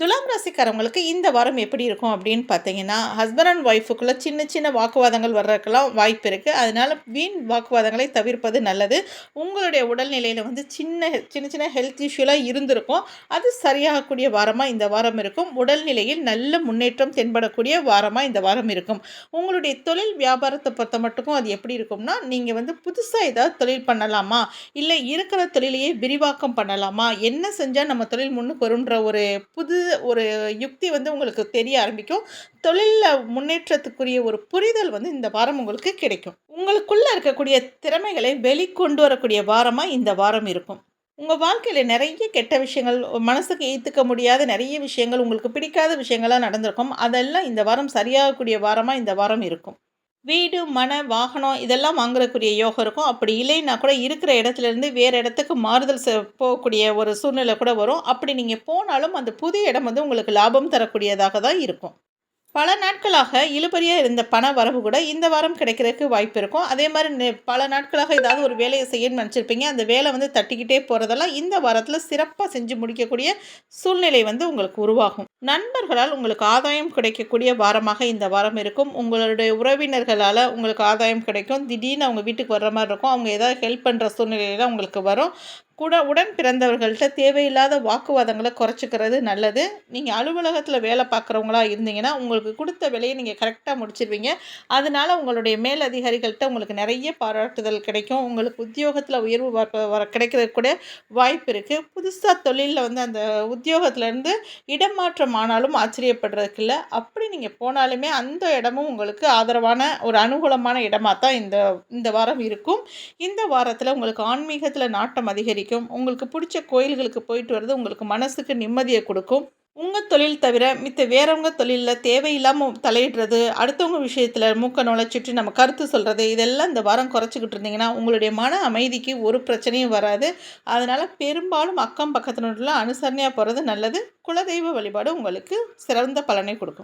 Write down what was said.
துலாம் ராசிக்காரவங்களுக்கு இந்த வாரம் எப்படி இருக்கும் அப்படின்னு பார்த்தீங்கன்னா ஹஸ்பண்ட் அண்ட் ஒய்ஃபுக்குள்ளே சின்ன சின்ன வாக்குவாதங்கள் வர்றதுக்கெல்லாம் வாய்ப்பு இருக்குது அதனால் வீண் வாக்குவாதங்களை தவிர்ப்பது நல்லது. உங்களுடைய உடல்நிலையில் வந்து சின்ன சின்ன சின்ன ஹெல்த் இஷ்யூலாம் இருந்திருக்கும். அது சரியாகக்கூடிய வாரமாக இந்த வாரம் இருக்கும். உடல்நிலையில் நல்ல முன்னேற்றம் தென்படக்கூடிய வாரமாக இந்த வாரம் இருக்கும். உங்களுடைய தொழில் வியாபாரத்தை பொறுத்த மட்டுக்கும் அது எப்படி இருக்கும்னா நீங்கள் வந்து புதுசாக ஏதாவது தொழில் பண்ணலாமா? இல்லை இருக்கிற தொழிலையே விரிவாக்கம் பண்ணலாமா? என்ன செஞ்சால் நம்ம தொழில் முன்னுக்கு வரும்ன்ற ஒரு புது ஒரு யுக்தி வந்து உங்களுக்கு தெரிய ஆரம்பிக்கும். தொழிலில் முன்னேற்றத்துக்குரிய ஒரு புரிதல் வந்து இந்த வாரம் உங்களுக்கு கிடைக்கும். உங்களுக்குள்ளே இருக்கக்கூடிய திறமைகளை வெளிக்கொண்டு வரக்கூடிய வாரமாக இந்த வாரம் இருக்கும். உங்கள் வாழ்க்கையில் நிறைய கெட்ட விஷயங்கள் மனசுக்கு ஏற்றுக்க முடியாத நிறைய விஷயங்கள் உங்களுக்கு பிடிக்காத விஷயங்கள்லாம் நடந்திருக்கும். அதெல்லாம் இந்த வாரம் சரியாகக்கூடிய வாரமாக இந்த வாரம் இருக்கும். வீடு மன வாகனம் இதெல்லாம் வாங்குறக்கூடிய யோகம் இருக்கும். அப்படி இல்லைன்னா கூட இருக்கிற இடத்துலேருந்து வேறு இடத்துக்கு மாறுதல் போகக்கூடிய ஒரு சூழ்நிலை கூட வரும். அப்படி நீங்கள் போனாலும் அந்த புது இடம் வந்து உங்களுக்கு லாபம் தரக்கூடியதாக தான் இருக்கும். பல நாட்களாக இழுபறியாக இருந்த பண வரவு கூட இந்த வாரம் கிடைக்கிறதுக்கு வாய்ப்பு இருக்கும். அதே மாதிரி பல நாட்களாக ஏதாவது ஒரு வேலையை செய்யணும்னு நினச்சிருப்பீங்க. அந்த வேலை வந்து தட்டிக்கிட்டே போகிறதெல்லாம் இந்த வாரத்தில் சிறப்பாக செஞ்சு முடிக்கக்கூடிய சூழ்நிலை வந்து உங்களுக்கு உருவாகும். நண்பர்களால் உங்களுக்கு ஆதாயம் கிடைக்கக்கூடிய வாரமாக இந்த வாரம் இருக்கும். உங்களுடைய உறவினர்களால் உங்களுக்கு ஆதாயம் கிடைக்கும். திடீர்னு அவங்க வீட்டுக்கு வர்ற மாதிரி இருக்கும். அவங்க ஏதாவது ஹெல்ப் பண்ணுற சூழ்நிலையில் உங்களுக்கு வரும். கூட உடன் பிறந்தவர்கள்ட்ட தேவையில்லாத வாக்குவாதங்களை குறைச்சிக்கிறது நல்லது. நீங்கள் அலுவலகத்தில் வேலை பார்க்குறவங்களா இருந்தீங்கன்னா உங்களுக்கு கொடுத்த வேலையை நீங்கள் கரெக்டாக முடிச்சிருவீங்க. அதனால் உங்களுடைய மேலதிகாரிகள்கிட்ட உங்களுக்கு நிறைய பாராட்டுதல் கிடைக்கும். உங்களுக்கு உத்தியோகத்தில் உயர்வு வர கிடைக்கிறது கூட வாய்ப்பு இருக்குது புதுசாக தொழிலில் வந்து அந்த உத்தியோகத்துலேருந்து இடமாற்றம் ஆனாலும் ஆச்சரியப்படுறதுக்கு இல்லை. அப்படி நீங்கள் போனாலுமே அந்த இடமும் உங்களுக்கு ஆதரவான ஒரு அனுகூலமான இடமாக தான் இந்த இந்த வாரம் இருக்கும். இந்த வாரத்தில் உங்களுக்கு ஆன்மீகத்தில் நாட்டம் அதிகரிக்கும். பிடிக்கும். உங்களுக்கு பிடிச்ச கோயில்களுக்கு போயிட்டு வர்றது உங்களுக்கு மனசுக்கு நிம்மதியை கொடுக்கும். உங்கள் தொழில் தவிர மித்த வேறவங்க தொழிலில் தேவையில்லாமல் தலையிடுறது அடுத்தவங்க விஷயத்தில் மூக்க நுழைச்சிட்டு நம்ம கருத்து சொல்கிறது இதெல்லாம் இந்த வாரம் குறைச்சிக்கிட்டு இருந்தீங்கன்னா உங்களுடைய மன அமைதிக்கு ஒரு பிரச்சனையும் வராது. அதனால் பெரும்பாலும் அக்கம் பக்கத்தினரில் அனுசரணையாக போகிறது நல்லது. குலதெய்வ வழிபாடு உங்களுக்கு சிறந்த பலனை கொடுக்கும்.